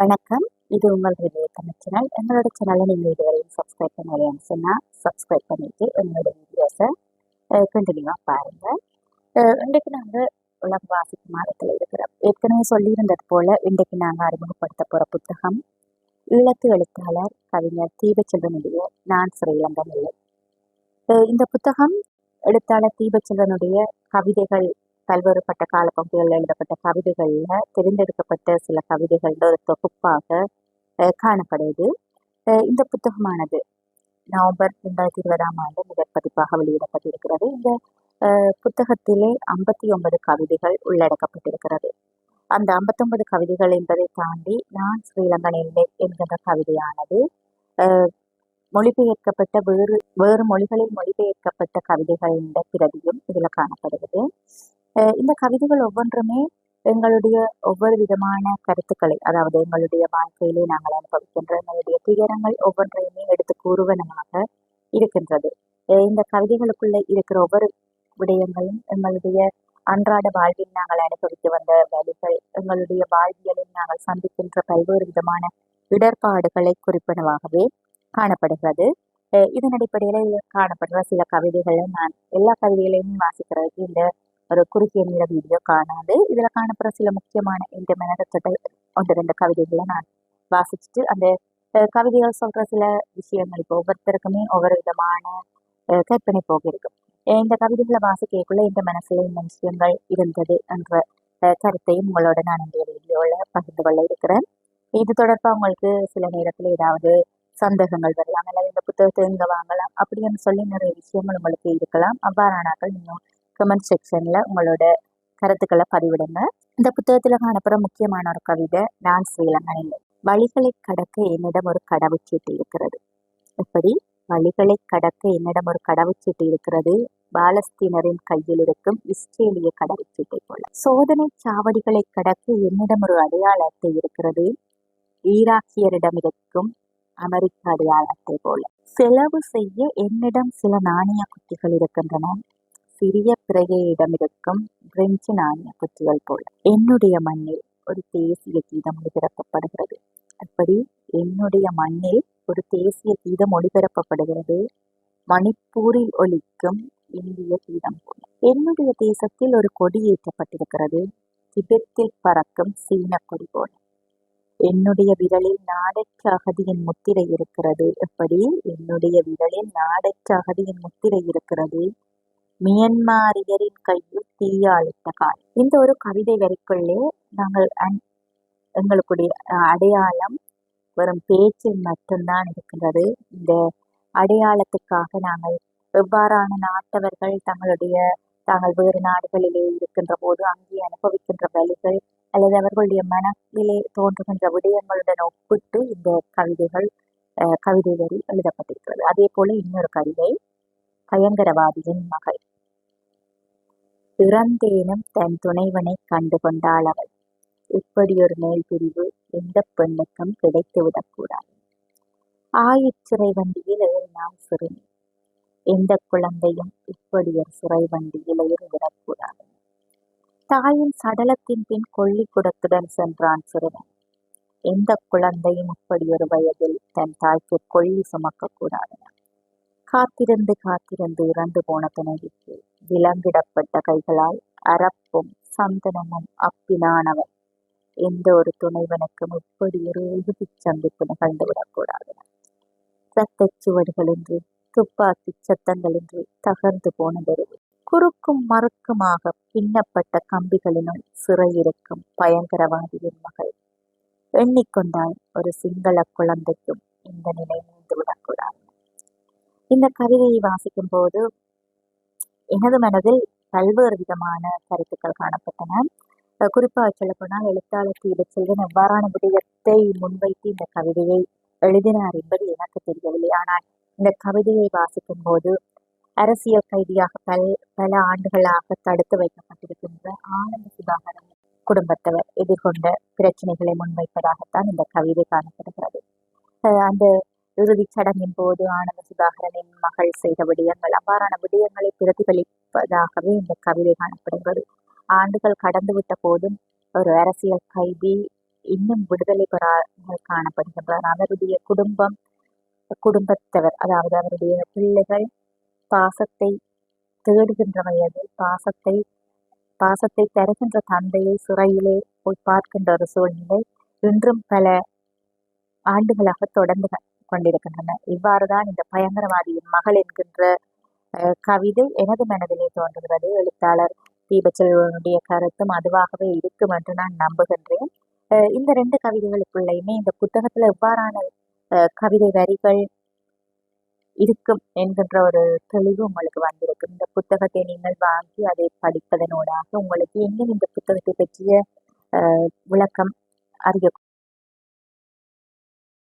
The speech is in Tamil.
வணக்கம். இது உங்கள் ரிவ்யூ தமிழ் சேனல் எங்களோட சேனலை நீங்கள் இதுவரையும் சப்ஸ்கிரைப் பண்ணலையான்னு சொன்னால் சப்ஸ்கிரைப் பண்ணிட்டு எங்களோட வீடியோஸை கண்டினியூவாக பாருங்கள் இன்றைக்கு நாங்கள் உலக வாசிப்பு மாதத்தில் இருக்கிறோம் ஏற்கனவே சொல்லியிருந்தது போல் இன்றைக்கு நாங்கள் அறிமுகப்படுத்த போகிற புத்தகம் ஈழத்து எழுத்தாளர் கவிஞர் தீபச்செல்வனுடைய நான் ஸ்ரீலங்கன் இல்லை. இந்த புத்தகம் எழுத்தாளர் தீபச்செல்வனுடைய கவிதைகள் பல்வேறுபட்ட காலப்பகுதிகளில் எழுதப்பட்ட கவிதைகளில் தேர்ந்தெடுக்கப்பட்ட சில கவிதைகள் ஒரு தொகுப்பாக காணப்படுது. இந்த புத்தகமானது நவம்பர் ரெண்டாயிரத்தி இருபதாம் ஆண்டு முதற் பதிப்பாக வெளியிடப்பட்டிருக்கிறது. இந்த புத்தகத்திலே ஐம்பத்தி ஒன்பது கவிதைகள் உள்ளடக்கப்பட்டிருக்கிறது. அந்த ஐம்பத்தொன்பது கவிதைகள் என்பதை தாண்டி நான் ஸ்ரீலங்கன் இல்லை என்கின்ற கவிதையானது மொழிபெயர்க்கப்பட்ட வேறு வேறு மொழிகளில் மொழிபெயர்க்கப்பட்ட கவிதைகளின் பிரதியும் இதில் காணப்படுகிறது. இந்த கவிதைகள் ஒவ்வொன்றுமே எங்களுடைய ஒவ்வொரு விதமான கருத்துக்களை அதாவது எங்களுடைய வாழ்க்கையிலே நாங்கள் அனுபவிக்கின்ற எங்களுடைய துயரங்கள் ஒவ்வொன்றையுமே எடுத்து கூறுவனமாக இருக்கின்றது. இந்த கவிதைகளுக்குள்ள இருக்கிற ஒவ்வொரு விடயங்களும் எங்களுடைய அன்றாட வாழ்வில் நாங்கள் அனுபவித்து வந்த வழிகள் எங்களுடைய வாழ்வியலில் நாங்கள் சந்திக்கின்ற பல்வேறு விதமான இடர்பாடுகளை குறிப்பினவாகவே காணப்படுகிறது. இதன் அடிப்படையில் காணப்படுற சில கவிதைகளை நான் எல்லா கவிதைகளையும் வாசிக்கிறதுக்கு இந்த ஒரு குறுகிய நேர வீடியோ காணாது. இதில் காணப்படுற சில முக்கியமான இந்த மனதத்தை ஒன்று ரெண்டு கவிதைகளை நான் வாசிச்சுட்டு அந்த கவிதைகள் சொல்ற சில விஷயங்கள் இப்போ ஒவ்வொருத்தருக்குமே ஒவ்வொரு விதமான கற்பனை போக இருக்கும். இந்த கவிதைகளை வாசிக்கக்குள்ள இந்த மனசுல இந்த விஷயங்கள் இருந்தது என்ற கருத்தையும் உங்களோட நான் இந்த வீடியோவில் பகிர்ந்து கொள்ள இருக்கிறேன். இது தொடர்பாக உங்களுக்கு சில நேரத்தில் ஏதாவது சந்தேகங்கள் வரலாம் அல்லது இந்த புத்தகத்தை இங்கே வாங்கலாம் அப்படின்னு சொல்லி நிறைய விஷயங்கள் உங்களுக்கு இருக்கலாம். அவ்வாறானாக்கள் நீங்கள் கமெண்ட் செக்ஷனில் உங்களோட கருத்துக்களை பதிவிடுங்க. இந்த புத்தகத்தில் காணப்படுற முக்கியமான ஒரு கவிதை நான் ஸ்ரீலங்கன் இல்லை. வழிகளை கடக்க என்னிடம் ஒரு கடவுச்சீட்டு இருக்கிறது. எப்படி? வழிகளை கடக்க என்னிடம் ஒரு கடவுச்சீட்டு இருக்கிறது. பாலஸ்தீனரின் கையில் இருக்கும் இஸ்ரேலிய கடவுச்சீட்டை போல. சோதனை சாவடிகளை கடக்க என்னிடம் ஒரு அடையாள அட்டை இருக்கிறது. ஈராக்கியரிடம் இருக்கும் அமெரிக்க அடையாள அட்டை போல. செலவு செய்ய என்னிடம் சில நாணய குட்டிகள் இருக்கின்றன. சிறிய பிரகையிடமிருக்கும் பிரெஞ்சு நாணய குட்டிகள் போல என்னுடைய மண்ணில் ஒரு தேசிய கீதம் ஒளிபரப்பப்படுகிறது. அப்படி என்னுடைய மண்ணில் ஒரு தேசிய கீதம் ஒளிபரப்பப்படுகிறது. மணிப்பூரில் ஒலிக்கும் இந்திய கீதம் போல. என்னுடைய தேசத்தில் ஒரு கொடி ஏற்றப்பட்டிருக்கிறது. திபெத்தில் பறக்கும் சீன கொடி போல. என்னுடைய விரலில் நாடற்ற அகதியின் முத்திரை இருக்கிறது. எப்படி? என்னுடைய விரலில் நாடற்ற அகதியின் முத்திரை இருக்கிறது. மியன்மாரியரின் கையில் தீயாளித்த கால் இந்த ஒரு கவிதை வரைக்குள்ளே நாங்கள் எங்களுக்குடைய அடையாளம் வெறும் பேச்சில் மட்டும்தான் இருக்கின்றது. இந்த அடையாளத்துக்காக நாங்கள் எவ்வாறான நாட்டவர்கள் தங்களுடைய தாங்கள் வேறு நாடுகளிலே இருக்கின்ற போது அங்கே அனுபவிக்கின்ற வழிகள் அல்லது அவர்களுடைய மனத்திலே தோன்றுகின்ற விடயங்களுடன் ஒப்பிட்டு இந்த கவிதைகள் கவிதை வரி எழுதப்பட்டிருக்கிறது. அதே போல இன்னொரு கவிதை பயங்கரவாதியின் மகள். பிறந்தேனும் தன் துணைவனை கண்டு கொண்டாள் அவள் இப்படி ஒரு மேல் பிரிவு எந்த பெண்ணுக்கும் கிடைத்து விடக்கூடாது ஆயிற்சிறை வண்டியில் ஏறினாள் சிறுமி. எந்த குழந்தையும் இப்படி ஒரு சிறை வண்டியில் ஏறிவிடக்கூடாது தாயின் சடலத்தின் பின் கொள்ளி குடத்துடன் சென்றான் சிறுவன். எந்த குழந்தையும் இப்படி ஒரு வயதில் தன் தாய்க்கு கொள்ளி சுமக்க கூடாது காத்திருந்து காத்திருந்து இறந்து போன துணைவிக்கு விலங்கிடப்பட்ட கைகளால் அரப்பும் சந்தனமும் அப்பினானவன். எந்த ஒரு துணைவனுக்கும் இப்படி ஒரு இறுதிச் சந்திப்பு நிகழ்ந்து விடக்கூடாது சுவடுகளின்றி துப்பாக்கி சத்தங்களின்றி தகர்ந்து போன தெருவு குறுக்கும் மறுக்குமாக பின்னப்பட்ட கம்பிகளினுள் சிறையிருக்கும் பயங்கரவாதியின் மகள். எண்ணிக்கொண்டால் ஒரு சிங்கள குழந்தைக்கும் இந்த நிலை நீண்டு விடக்கூடாது இந்த கவிதையை வாசிக்கும் போது எனது மனதில் பல்வேறு விதமான கருத்துக்கள் காணப்பட்டன. குறிப்பாக சொல்லப்போனால் எழுத்தாளர் தீப எவ்வாறான விடயத்தை முன்வைத்து இந்த கவிதையை எழுதினார் என்பது எனக்கு தெரியவில்லை. ஆனால் இந்த கவிதையை வாசிக்கும் போது அரசியல் கைதியாக பல் பல ஆண்டுகளாக தடுத்து வைக்கப்பட்டிருக்கின்ற ஆனந்த சுதாகரன் குடும்பத்தவர் எதிர்கொண்ட பிரச்சனைகளை முன்வைப்பதாகத்தான் இந்த கவிதை காணப்படுகிறது. அந்த இறுதிச் சடங்கின் போது ஆனந்த சுதாகரனின் மகள் செய்த விடயங்கள் அவ்வாறான விடயங்களை பிரதிபலிப்பதாகவே இந்த கவிதை காணப்படுகிறது. ஆண்டுகள் கடந்துவிட்ட போதும் ஒரு அரசியல் கைதி இன்னும் விடுதலை பெறாமல் காணப்படுகின்றார். அவருடைய குடும்பம் குடும்பத்தவர் அதாவது அவருடைய பிள்ளைகள் பாசத்தை தேடுகின்ற வயது பாசத்தை பாசத்தை தருகின்ற தந்தையை சிறையிலே போய் பார்க்கின்ற ஒரு சூழ்நிலை இன்றும் பல ஆண்டுகளாக தொடர்ந்து கொண்டிருக்கின்றன. இவ்வாறுதான் இந்த பயங்கரவாதியின் மகள் என்கின்ற கவிதை எனது மனதிலே தோன்றுகிறது. எழுத்தாளர் தீபச்செல்வனுடைய கருத்தும் அதுவாகவே இருக்கும் என்று நான் நம்புகின்றேன். இந்த ரெண்டு கவிதைகளுக்குள்ளயுமே இந்த புத்தகத்துல எவ்வாறான கவிதை வரிகள் இருக்கும் என்கின்ற ஒரு தெளிவு உங்களுக்கு வந்திருக்கும். இந்த புத்தகத்தை நீங்கள் வாங்கி அதை படிப்பதனூடாக உங்களுக்கு இன்னும் இந்த புத்தகத்தை பற்றிய விளக்கம் அறிய